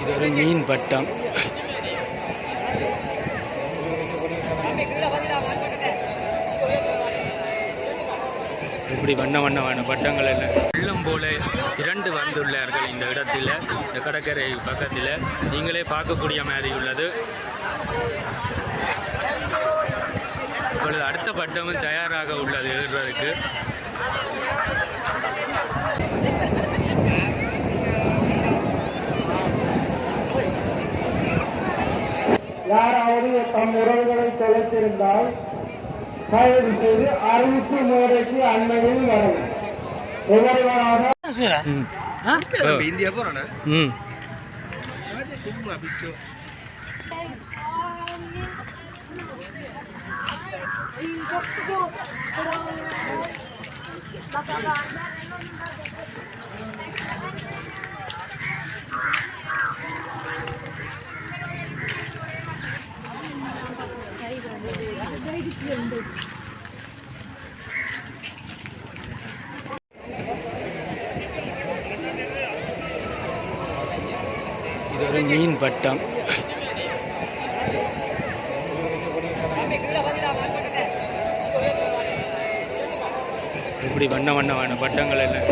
இது ஒரு மீன் பட்டம் இப்படி வண்ண வண்ண வண்ண பட்டங்கள் எல்லாம். வெள்ளம் போல திரண்டு வந்துள்ளார்கள் இந்த இடத்தில் இந்த கடற்கரை பக்கத்தில். நீங்களே பார்க்கக்கூடிய மாதிரி உள்ளது. இப்பொழுது அடுத்த பட்டமும் தயாராக உள்ளது ஏறுவதற்கு யாராவது தம் உறவுகளை தொலைத்திருந்தால் தயவு செய்து அறிவிப்பு மேடைக்கு அண்மையில் வரவும். ஒவ்வொருவராக ம். ம். இது ஒரு மீன் பட்டம் இப்படி வண்ண வண்ண வண்ண பட்டங்கள் எல்லாம்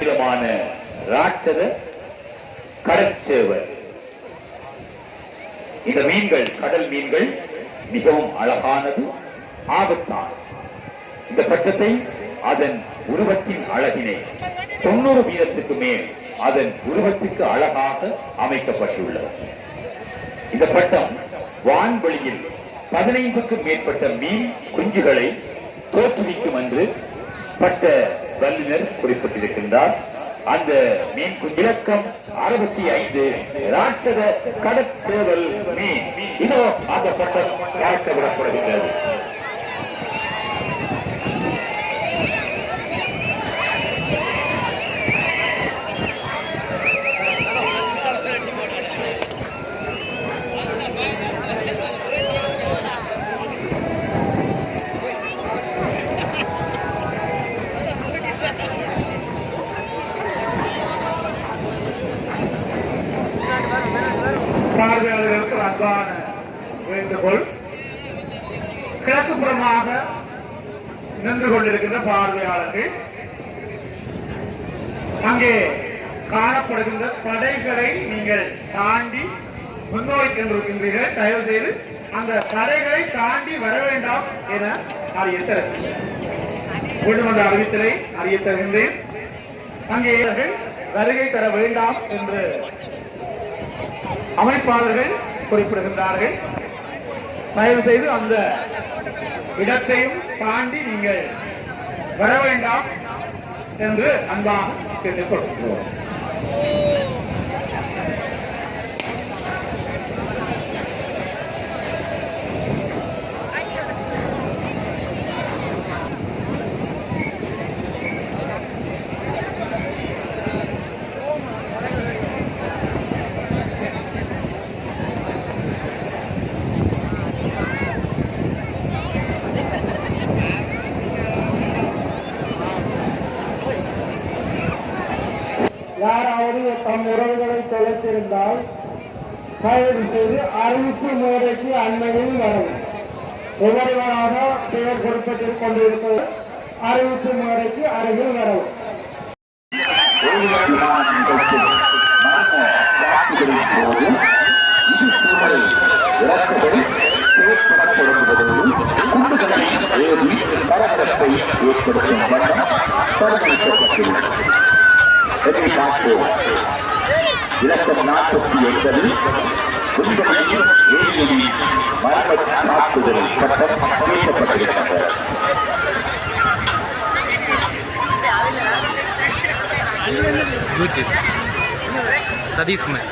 விதமான ராட்சத கடற்சேவர். இந்த மீன்கள் கடல் மீன்கள் மிகவும் அழகானது ஆபத்தானது. இந்த பட்டத்தை அதன் உருவத்தின் அழகினை தொண்ணூறு வீதத்துக்கு மேல் அதன் உருவத்துக்கு அழகாக அமைக்கப்பட்டுள்ளது. இந்த பட்டம் வான்வெளியில் பதினைந்துக்கும் மேற்பட்ட மீன் குஞ்சுகளை தோற்றுவிக்கும் என்று பட்ட வல்லுநர் குறிப்பிட்டிருக்கின்றார். அந்த மீன் இலக்கம் அறுபத்தி ஐந்து ராஷ்டிர கடற்சேவல் மீன். இதோ அந்த பட்டம் பார்க்க விடப்படுகின்றது? இருக்கிறார்கள் அங்கே காணப்படுகின்ற தடைகளை நீங்கள் தாண்டி முன்னோக்கின்றிருக்கின்றீர்கள் தயவு செய்து அந்த தடைகளை தாண்டி வர வேண்டாம் என அறியத்தர் கூட்டுமன்ற அறிவித்தலை அறிய தருகின்றேன் அங்கே வருகை தர வேண்டாம் என்று அமைப்பாளர்கள் குறிப்பிடுகின்றார்கள். தயவு செய்து அந்த இடத்தையும் தாண்டி நீங்கள் வர வேண்டாம் என்று அன்பாக கேட்டுக்கொள்கிறோம். யாராவது தம் உறவுகளை தொலைத்திருந்தால் தயவு செய்து அறிவிப்பு மேடைக்கு அண்மையில் வரும் ஒவ்வொருவராக பெயர் குறிப்பிட்டுக் கொண்டிருப்பது அறிவிப்பு மேடைக்கு அருகில் வரும் ஏற்படுத்தும் வண்ணம் பார்ப்போம் இலக்கம் நாற்பத்தி ஒன்பது விண்வெளியில் ஏலியனின் மர்ம தாக்குதல் சட்டம் சதீஷ்குமார்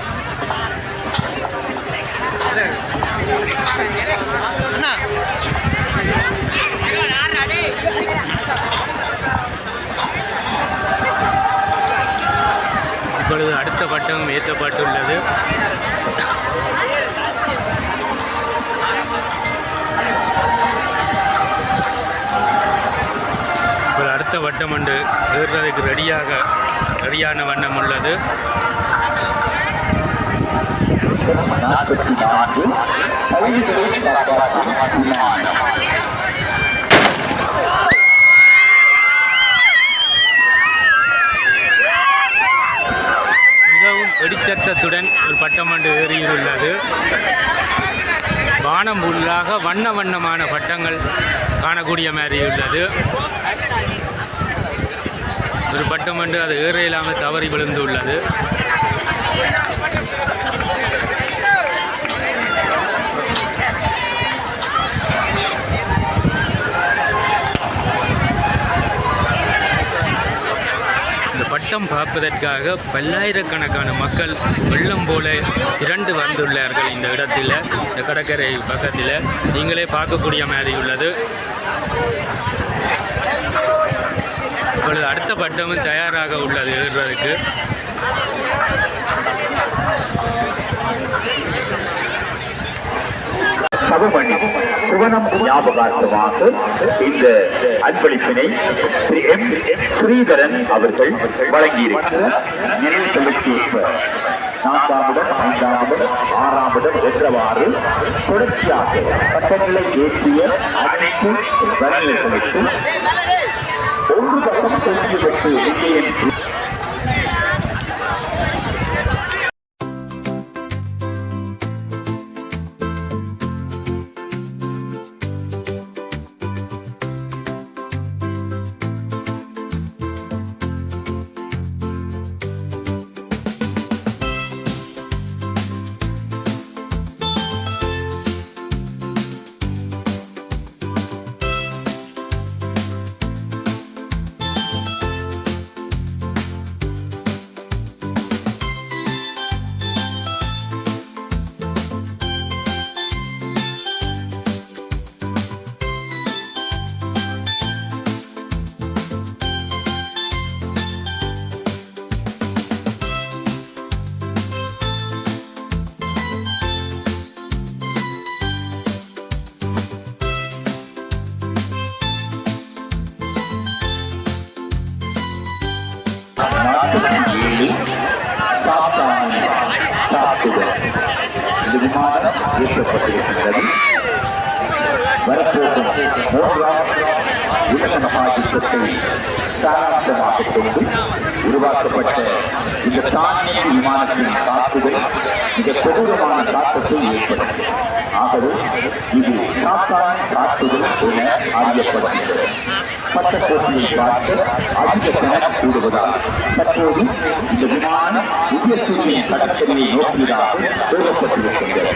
ஏற்றப்பட்டுள்ளது. ஒரு அடுத்த வட்டம் ஒன்று ஏறுவதற்கு ரெடியாக ரெடியான வண்ணம் உள்ளது. நாற்பத்தி நான்கு பகுதிகளை காப்பாற்றும் விமானம் மிகவும் வெடிச்சத்தத்துடன் ஒரு பட்டமண்டு ஏறியுள்ளது. வானம் உள்ளாக வண்ண வண்ணமான பட்டங்கள் காணக்கூடிய மாதிரி உள்ளது. ஒரு பட்டமண்டு அது ஏற இல்லாமல் தவறி விழுந்து உள்ளது இந்த பட்டம் பார்ப்பதற்காக பல்லாயிரக்கணக்கான மக்கள் வெள்ளம் போல திரண்டு வந்துள்ளார்கள் இந்த இடத்தில் இந்த கடற்கரை பக்கத்தில். நீங்களே பார்க்கக்கூடிய மாதிரி உள்ளது. இப்பொழுது அடுத்த பட்டமும் தயாராக உள்ளது ஏறுறதுக்கு சபமணி. சுவனம் ஞாபகார்த்தமாக இந்த அன்பளிப்பினை ஸ்ரீ எம் ஸ்ரீதரன் அவர்கள் வழங்கியிருக்கிறார். நினைவுகளுக்கு ஏற்ப நான்காமிடம் ஐந்தாமிடம் ஆறாமிடம் என்றவாறு தொடர்ச்சியாக பட்டங்களை ஏற்றிய அனைத்து வணிகர்களுக்கு ஒன்று பக்கம் தொகுதிகளுக்கு விமானம் வரப்போகும் மூன்றாம் உலக மகாயுத்தத்தை சாராம்சமாக கொண்டு உருவாக்கப்பட்ட இந்த தானிய விமானத்தின் தாக்குதல் மிக கொடூரமான தாக்கத்தை ஏற்படுத்தும் ஆகவே இது சாத்தான தாக்குதல் என அறியப்படுகிறது பட்டக்கோட்டையை போட்டியை பார்க்க அதிக கணம் கூடுவதால் தற்போது இந்த விமானம் உயர்த்தூரின் கடற்கரையை நோக்கியதாக கூறப்பட்டிருக்கின்றது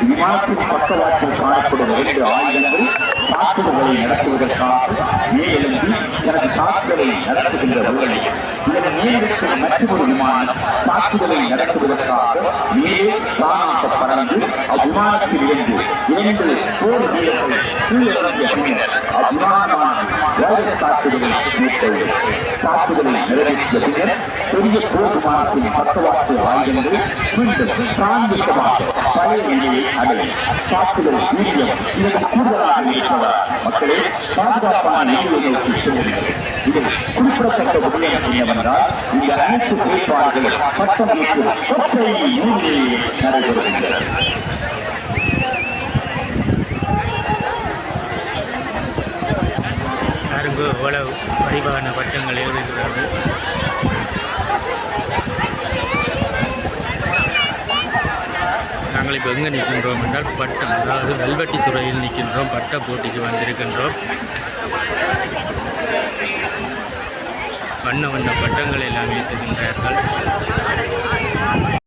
விமானத்தின் பக்கவாட்டில் காணப்படும் இரண்டு ஆயுதங்கள் தாக்குதல்களை நடத்துவதற்காக மேலெழும்பி தனது தாக்குதலை நடத்துகின்ற வேளை இதன் மேலிருக்கும் மற்றொரு விமானம் தாக்குதலை நடத்துவதற்காக மேலே தானாக பறந்து அவ்விமானத்தில் இருந்து இரண்டு போர் வீரர்கள் கீழிறங்கிய பின்னர் அவ்விமானமானது வைரஸ் தாக்குதலை மேற்கொள்ளும் தாக்குதலை நிறைவேற்றிய பின்னர் பெரிய போர் விமானத்தின் பக்கவாட்டு ஆயுதங்கள் மீண்டும் சாந்தித்தமாக பழைய நிலையை அடையும் தாக்குதல் வீரியம் இதற்கு கூடுதலாக இருப்பதால் மக்களே பாதுகாப்பான செல்லுங்கள். இதில் குறிப்பிடத்தக்க என்னவென்றால் இந்த அனைத்து செயற்பாடுகளும் பட்டம் ஏற்று ஒற்றை எவ்வளவு வடிவான பட்டங்கள் ஏறுகிறது இப்போ எங்கே நிற்கின்றோம் என்றால் பட்டம் அதாவது வெல்வெட்டி துறையில் நிற்கின்றோம் பட்ட போட்டிக்கு வந்திருக்கின்றோம். வண்ண வண்ண பட்டங்கள் எல்லாம் ஏற்றுகின்றார்கள்.